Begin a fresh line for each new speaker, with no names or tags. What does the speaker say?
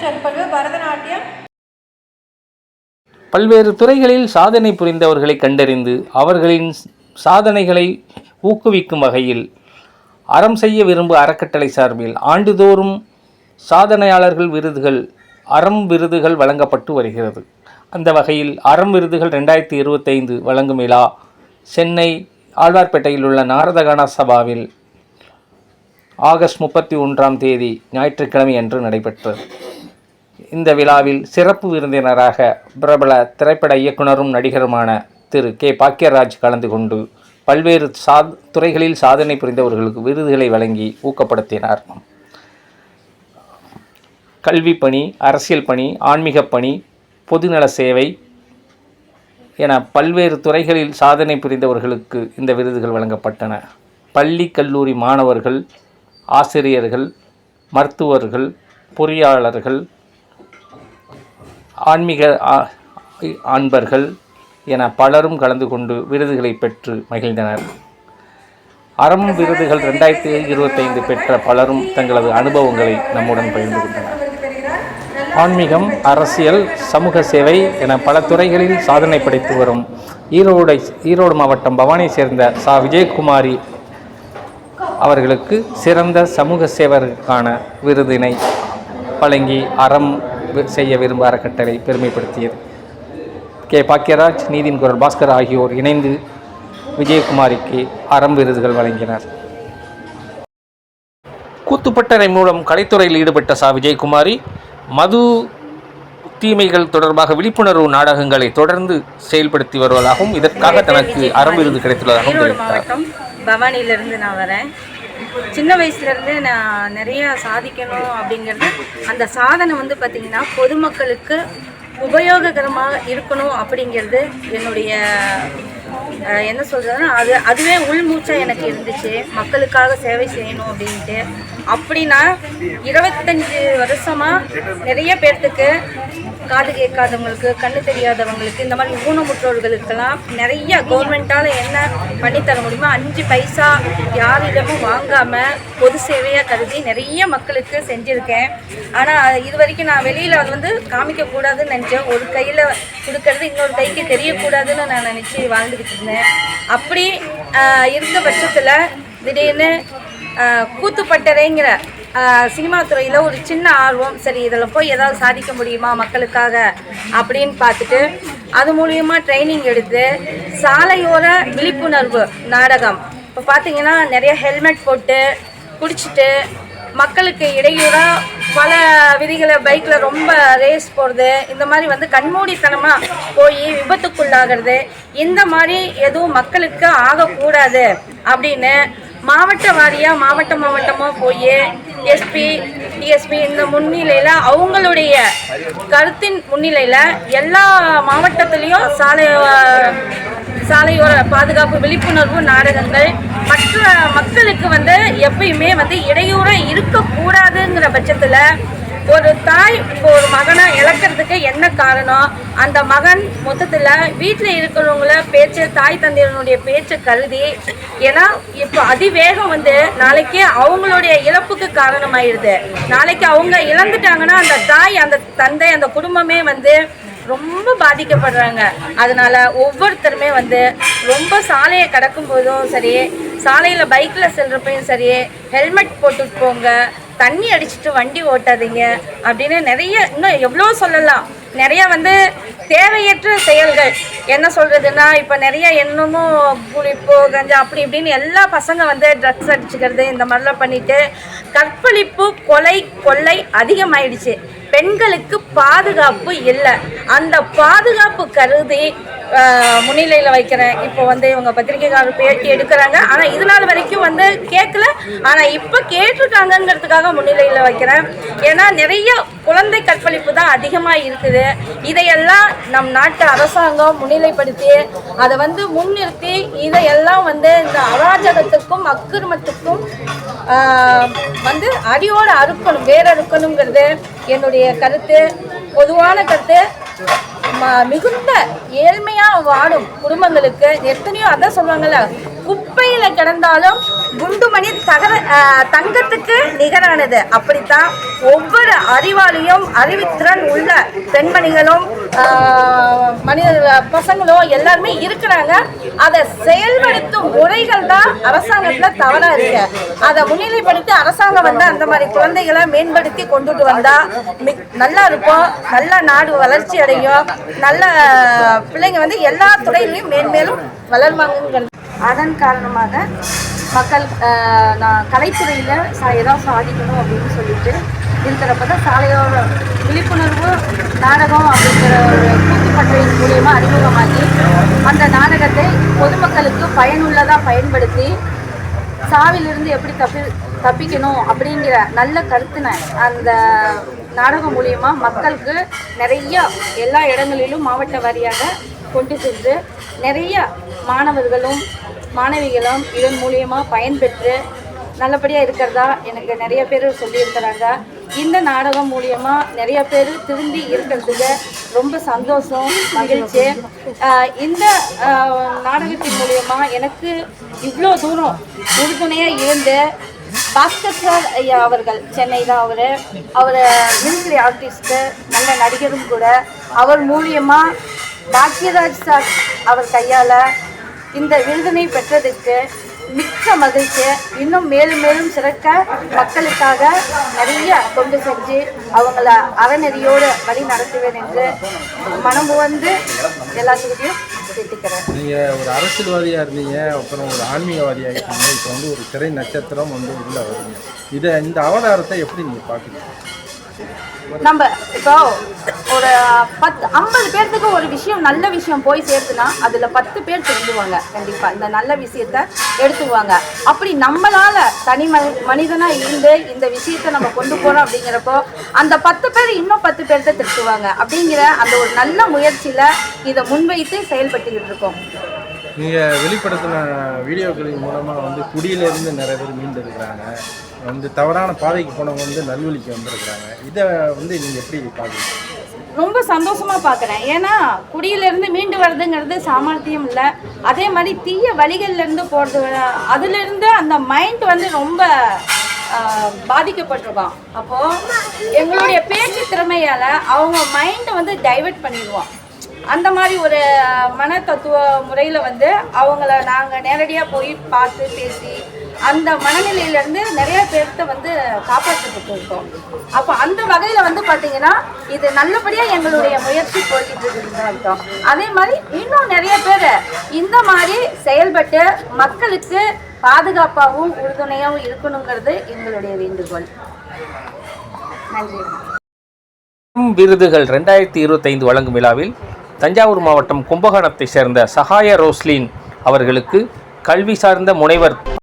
சொற்பொழிவு பரதநாட்டியம்
பல்வேறு துறைகளில் சாதனை புரிந்தவர்களை கண்டறிந்து அவர்களின் சாதனைகளை ஊக்குவிக்கும் வகையில் அறம் செய்ய விரும்பு அறக்கட்டளை சார்பில் ஆண்டுதோறும் சாதனையாளர்கள் விருதுகள் அறம் விருதுகள் வழங்கப்பட்டு வருகிறது. அந்த வகையில் அறம் விருதுகள் ரெண்டாயிரத்தி இருபத்தைந்து வழங்கும் விழா சென்னை ஆழ்வார்பேட்டையில் உள்ள நாரதகான சபாவில் ஆகஸ்ட் முப்பத்தி ஒன்றாம் தேதி ஞாயிற்றுக்கிழமை அன்று நடைபெற்றது இந்த விழாவில் சிறப்பு விருந்தினராக பிரபல திரைப்பட இயக்குனரும் நடிகருமான திரு. கே. பாக்கியராஜ் கலந்து கொண்டு பல்வேறு சா துறைகளில் சாதனை புரிந்தவர்களுக்கு விருதுகளை வழங்கி ஊக்கப்படுத்தினார். கல்வி பணி அரசியல் பணி ஆன்மீகப் பணி பொதுநல சேவை என பல்வேறு துறைகளில் சாதனை புரிந்தவர்களுக்கு இந்த விருதுகள் வழங்கப்பட்டன. பள்ளி கல்லூரி மாணவர்கள் ஆசிரியர்கள் மருத்துவர்கள் பொறியாளர்கள் ஆன்மீக அன்பர்கள் என பலரும் கலந்து கொண்டு விருதுகளை பெற்று மகிழ்ந்தனர். அறம் விருதுகள் ரெண்டாயிரத்தி இருபத்தைந்து பெற்ற பலரும் தங்களது அனுபவங்களை நம்முடன் பகிர்ந்து கொண்டனர். ஆன்மீகம் அரசியல் சமூக சேவை என பல துறைகளில் சாதனை படைத்து வரும் ஈரோடை ஈரோடு மாவட்டம் பவானியை சேர்ந்த சா. விஜயகுமாரி அவர்களுக்கு சிறந்த சமூக சேவருக்கான விருதினை வழங்கி அறம் செய்ய விரும்ப அறக்கட்டளை பெருமைப்படுத்தியது. கே. பாக்கியராஜ் நீதின் குரல் பாஸ்கர் ஆகியோர் இணைந்து விஜயகுமாரிக்கு அறம் விருதுகள் வழங்கினர். கூத்துப்பட்டறை மூலம் கலைத்துறையில் ஈடுபட்ட சா. விஜயகுமாரி மது தீமைகள் தொடர்பாக விழிப்புணர்வு நாடகங்களை தொடர்ந்து செயல்படுத்தி வருவதாகவும் இதற்காக தனக்கு அறம் விருது கிடைத்துள்ளதாகவும் தெரிவித்தார்.
மாவட்டம் பவானியிலேருந்து நான் வரேன். சின்ன வயசுலேருந்து நான் நிறைய சாதிக்கணும் அப்படிங்கிறது அந்த சாதனை வந்து பார்த்திங்கன்னா பொதுமக்களுக்கு உபயோககரமாக இருக்கணும் அப்படிங்கிறது என்னுடைய என்ன சொல்கிறதுனா அது அதுவே உள்மூச்சாக எனக்கு இருந்துச்சு. மக்களுக்காக சேவை செய்யணும் அப்படின்ட்டு. அப்படி நான் இருபத்தஞ்சி வருஷமாக நிறைய பேர்த்துக்கு காது கேட்காதவங்களுக்கு கண்ணு தெரியாதவங்களுக்கு இந்த மாதிரி ஊனமுற்றோர்களுக்கெல்லாம் நிறைய கவர்மெண்ட்டால் என்ன பண்ணித்தர முடியுமோ அஞ்சு பைசா யாரிடமும் வாங்காமல் பொது சேவையாக கருதி நிறைய மக்களுக்கு செஞ்சுருக்கேன். ஆனால் இது வரைக்கும் நான் வெளியில் அது வந்து காமிக்கக்கூடாதுன்னு நினச்சேன். ஒரு கையில் கொடுக்கறது இன்னொரு கைக்கு தெரியக்கூடாதுன்னு நான் நினச்சி வாழ்ந்துக்கிட்டு இருந்தேன். அப்படி இருந்த பட்சத்தில் திடீர்னு கூத்துப்பட்டறைங்கிற சினிமா துறையில் ஒரு சின்ன ஆர்வம் சரி இதில் போய் ஏதாவது சாதிக்க முடியுமா மக்களுக்காக அப்படின்னு பார்த்துட்டு அது மூலியமாக ட்ரைனிங் எடுத்து சாலையோர விழிப்புணர்வு நாடகம். இப்போ பார்த்தீங்கன்னா நிறைய ஹெல்மெட் போட்டு குடிச்சிட்டு மக்களுக்கு இடையூறாக பல விதிகளை பைக்கில் ரொம்ப ரேஸ் போகிறது இந்த மாதிரி வந்து கண்மூடித்தனமாக போய் விபத்துக்குள்ளாகிறது. இந்த மாதிரி எதுவும் மக்களுக்கு ஆகக்கூடாது அப்படின்னு மாவட்ட வாரியாக மாவட்ட மாவட்டமாக போய் எஸ்பி டிஎஸ்பி இந்த முன்னிலையில் அவங்களுடைய கருத்தின் முன்னிலையில் எல்லா மாவட்டத்துலேயும் சாலை சாலையோர பாதுகாப்பு விழிப்புணர்வு நாடகங்கள் மற்ற மக்களுக்கு வந்து எப்பயுமே வந்து இடையூறாக இருக்கக்கூடாதுங்கிற பட்சத்தில் ஒரு தாய் இப்போ ஒரு மகனை இழக்கிறதுக்கு என்ன காரணம்? அந்த மகன் மொத்தத்தில் வீட்டில் இருக்கிறவங்கள பேச்சு தாய் தந்தையனுடைய பேச்சு கருதி ஏன்னா இப்போ அதிவேகம் வந்து நாளைக்கு அவங்களுடைய இழப்புக்கு காரணமாயிடுது நாளைக்கு அவங்க இழந்துட்டாங்கன்னா அந்த தாய் அந்த தந்தை அந்த குடும்பமே வந்து ரொம்ப பாதிக்கப்படுறாங்க. அதனால ஒவ்வொருத்தருமே வந்து ரொம்ப சாலையை கடக்கும் போதும் சரி சாலையில் பைக்கில் செல்றப்பையும் சரி ஹெல்மெட் போட்டுட்டு போங்க தண்ணி அடிச்சுட்டு வண்டி ஓட்டாதீங்க அப்படின்னு நிறைய இன்னும் எவ்வளோ சொல்லலாம். நிறைய வந்து தேவையற்ற செயல்கள். என்ன சொல்கிறதுன்னா இப்போ நிறைய என்னமோ புளிப்பு கஞ்சா அப்படி இப்படின்னு எல்லா பசங்க வந்து ட்ரக்ஸ் அடிச்சுக்கிறது இந்த மாதிரிலாம் பண்ணிட்டு கற்பழிப்பு கொலை கொள்ளை அதிகமாயிடுச்சு. பெண்களுக்கு பாதுகாப்பு இல்லை. அந்த பாதுகாப்பு கருதி முன்னிலையில் வைக்கிறேன். இப்போ வந்து இவங்க பத்திரிகைக்காரர் பேட்டி எடுக்கிறாங்க. ஆனால் இது நாள் வரைக்கும் வந்து கேட்கல ஆனால் இப்போ கேட்டிருக்காங்கங்கிறதுக்காக முன்னிலையில் வைக்கிறேன். ஏன்னா நிறைய குழந்தை கற்பழிப்பு தான் அதிகமாக இருக்குது. இதையெல்லாம் நம் நாட்டு அரசாங்கம் முன்னிலைப்படுத்தி அதை வந்து முன்னிறுத்தி இதையெல்லாம் வந்து இந்த அராஜகத்துக்கும் அக்கிரமத்துக்கும் வந்து அடியோடு அறுக்கணும் வேற அறுக்கணுங்கிறது என்னுடைய கருத்து. பொதுவான கருத்து. மிகுந்த ஏழ்மையாக வாடும் குடும்பங்களுக்கு எத்தனையோ அதான் சொல்லுவாங்கல்ல குப்பையில கிடந்தாலும் குண்டுமணி தகர தங்கத்துக்கு நிகரானது. அப்படித்தான் ஒவ்வொரு அறிவாளியும் அறிவுத்திறன் உள்ள பெண்மணிகளும் மனித பசங்களும் எல்லாருமே இருக்கிறாங்க. அதை செயல்படுத்தும் முறைகள் தான் அரசாங்கத்துல தவறா இருக்கு. அதை முன்னிலைப்படுத்தி அரசாங்கம் வந்து அந்த மாதிரி குழந்தைகளை மேம்படுத்தி கொண்டுட்டு வந்தா மிக்- நல்லா இருக்கும். நல்ல நாடு வளர்ச்சி அடையும். நல்ல பிள்ளைங்க வந்து எல்லா துறையிலையும் மேன்மேலும் வளருவாங்க அதன் காரணமாக மக்கள் நான் கலைத்துறையில் சா ஏதாவது சாதிக்கணும் அப்படின்னு சொல்லிட்டு இருக்கிறப்ப தான் சாலையோட விழிப்புணர்வு நாடகம் அப்படிங்கிற ஒரு கூட்டுப்பற்றையின் மூலியமா அறிமுகமாகி அந்த நாடகத்தை பொதுமக்களுக்கு பயனுள்ளதாக பயன்படுத்தி சாவிலிருந்து எப்படி தப்பி தப்பிக்கணும் அப்படிங்கிற நல்ல கருத்தினை அந்த நாடகம் மூலியமா மக்களுக்கு நிறைய எல்லா இடங்களிலும் மாவட்ட வாரியாக கொண்டு சென்று நிறைய மாணவர்களும் மாணவிகளும் இதன் மூலியமா பயன்பெற்று நல்லபடியாக இருக்கிறதா எனக்கு நிறைய பேர் சொல்லியிருக்கிறாங்க. இந்த நாடகம் மூலியமாக நிறைய பேர் திரும்பி இருக்கிறதுக்கு ரொம்ப சந்தோஷம் மகிழ்ச்சி. இந்த நாடகத்தின் மூலியமா எனக்கு இவ்வளோ தூரம் உறுதுணையாக இருந்து பாஸ்கர் சார் ஐயா அவர்கள் சென்னை தான் அவர். அவர் மிலிட்ரி ஆர்டிஸ்ட்டு நல்ல நடிகரும் கூட. அவர் மூலியமாக பாக்யராஜ் சார் அவர் கையால் இந்த விருதினை பெற்றதுக்கு மிக்க மகிழ்ச்சி. இன்னும் மேலும் மேலும் சிறக்க மக்களுக்காக நிறைய கொண்டு செஞ்சு அவங்கள அறநெறியோடு வழி நடத்துவேன் என்று மனம் வந்து எல்லாத்துக்கிட்டையும் கேட்டுக்கிறேன்.
நீங்கள் ஒரு அரசியல்வாதியாக இருந்தீங்க அப்புறம் ஒரு ஆன்மீகவாதியாக இருக்கீங்க இப்போ வந்து ஒரு திரை நட்சத்திரம் வந்து உள்ள வருங்க. இதை இந்த அவதாரத்தை எப்படி நீங்கள் பார்க்குறீங்க?
நம்ம இப்போ ஒரு பத்து ஐம்பது பேர்த்துக்கு ஒரு விஷயம் நல்ல விஷயம் போய் சேர்த்துனா அதில் பத்து பேர் திருந்துவாங்க. கண்டிப்பாக இந்த நல்ல விஷயத்த எடுத்துக்குவாங்க. அப்படி நம்மளால தனி மனி மனிதனாக இருந்து இந்த விஷயத்தை நம்ம கொண்டு போகிறோம் அப்படிங்கிறப்போ அந்த பத்து பேர் இன்னும் பத்து பேர்த்த திருத்துவாங்க. அப்படிங்கிற அந்த ஒரு நல்ல முயற்சியில் இதை முன்வைத்து செயல்பட்டுக்கிட்டு இருக்கோம்.
நீங்கள் வெளிப்படுத்தின வீடியோக்களின் மூலமாக வந்து குடியிலேருந்து நிறைய பேர் மீண்டிருக்கிறாங்க வந்து தவறான பாதைக்கு போனவங்க வந்து நல்வழிக்கு வந்திருக்கிறாங்க. இதை வந்து நீங்கள் எப்படி பார்க்குறீங்க?
ரொம்ப சந்தோஷமாக பார்க்குறேன். ஏன்னா குடியிலேருந்து மீண்டு வர்றதுங்கிறது சாமர்த்தியம் இல்லை. அதே மாதிரி தீய வழிகள்லேருந்து போகிறது அதுலேருந்து அந்த மைண்ட் வந்து ரொம்ப பாதிக்கப்பட்டிருக்கான். பாதிக்கப்பட்டிருக்கோம் அப்போது எங்களுடைய பேச்சு திறமையால் அவங்க மைண்டை வந்து டைவர்ட் பண்ணிடுவான். அந்த மாதிரி ஒரு மன தத்துவ முறையில் வந்து அவங்கள நாங்கள் நேரடியாக போய் பார்த்து பேசி அந்த மனநிலையிலேருந்து நிறைய பேர்த்த வந்து காப்பாற்றப்பட்டு இருக்கோம் அப்போ அந்த வகையில் வந்து பார்த்தீங்கன்னா இது நல்லபடியாக எங்களுடைய முயற்சி போய்கிட்டு இருக்குதுன்னு அர்த்தம். அதே மாதிரி இன்னும் நிறைய பேர் இந்த மாதிரி செயல்பட்டு மக்களுக்கு பாதுகாப்பாகவும் உறுதுணையாகவும் இருக்கணுங்கிறது எங்களுடைய வேண்டுகோள். நன்றி.
விருதுகள் ரெண்டாயிரத்தி இருபத்தைந்து வழங்கும் விழாவில் தஞ்சாவூர் மாவட்டம் கும்பகோணத்தைச் சேர்ந்த சகாய ரோஸ்லின் அவர்களுக்கு கல்வி சார்ந்த முனைவர்